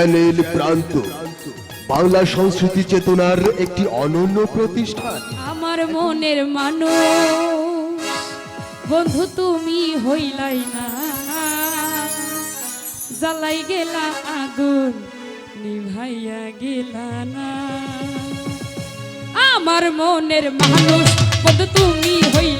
জ্ঞানের প্রান্ত। বাংলা সংস্কৃতি চেতনার একটি অনন্য প্রতিষ্ঠান। আমার মনের মানুষ, বন্ধু তুমি হইলাই না। জ্বালাই গেলা আগুন, নিভাইয়া গেলা না। আমার মনের মানুষ, বন্ধু তুমি হইলা